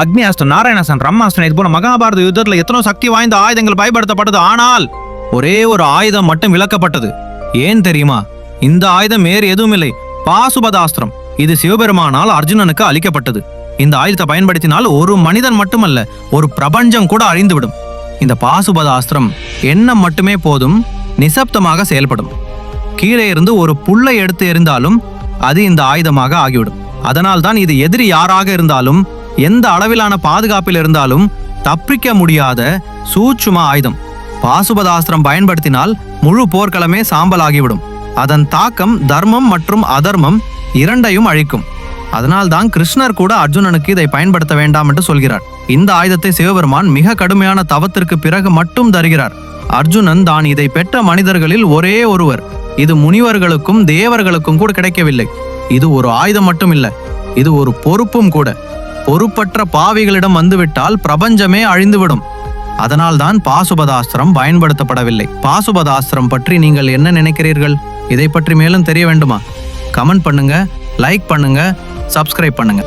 அக்னி அஸ்திரம் நாராயணாசன் பிரம்மாஸ்திரம் இது போல மகாபாரத யுத்தத்துல எத்தனோ சக்தி வாய்ந்த ஆயுதங்கள் பயன்படுத்தப்பட்டது. ஆனால் ஒரே ஒரு ஆயுதம் மட்டும் விளக்கப்பட்டது. ஏன் தெரியுமா? இந்த ஆயுதம் வேறு எதுவும் இல்லை பாசுபதாஸ்திரம். இது சிவபெருமானால் அர்ஜுனனுக்கு அளிக்கப்பட்டது. இந்த ஆயுதத்தை பயன்படுத்தினால் ஒரு மனிதன் மட்டுமல்ல ஒரு பிரபஞ்சம் கூட அழிந்துவிடும். இந்த பாசுபதாஸ்திரம் எண்ணம் மட்டுமே போதும் நிசப்தமாக செயல்படும். கீழே இருந்து ஒரு புல்லை எடுத்து எறிந்தாலும் அது இந்த ஆயுதமாக ஆகிவிடும். அதனால்தான் இது எதிரி யாராக இருந்தாலும் எந்த அளவிலான பாதுகாப்பில் இருந்தாலும் தப்பிக்க முடியாத சூட்சும ஆயுதம். பாசுபதாஸ்திரம் பயன்படுத்தினால் முழு போர்க்களமே சாம்பலாகிவிடும். அதன் தாக்கம் தர்மம் மற்றும் அதர்மம் இரண்டையும் அழிக்கும். அதனால்தான் கிருஷ்ணர் கூட அர்ஜுனனுக்கு இதை பயன்படுத்த வேண்டாம் என்று சொல்கிறார். இந்த ஆயுதத்தை சிவபெருமான் மிக கடுமையான தவத்திற்கு பிறகு மட்டும் தருகிறார். அர்ஜுனன் தான் இதை பெற்ற மனிதர்களில் ஒரே ஒருவர். இது முனிவர்களுக்கும் தேவர்களுக்கும் கூட கிடைக்கவில்லை. இது ஒரு ஆயுதம் மட்டும் இல்லை இது ஒரு பொறுப்பும் கூட. பொறுப்பற்ற பாவிகளிடம் வந்துவிட்டால் பிரபஞ்சமே அழிந்துவிடும். அதனால்தான் பாசுபதாஸ்திரம் பயன்படுத்தப்படவில்லை. பாசுபதாஸ்திரம் பற்றி நீங்கள் என்ன நினைக்கிறீர்கள்? இதை பற்றி மேலும் தெரிய வேண்டுமா? கமெண்ட் பண்ணுங்க லைக் பண்ணுங்க சப்ஸ்கிரைப் பண்ணுங்க.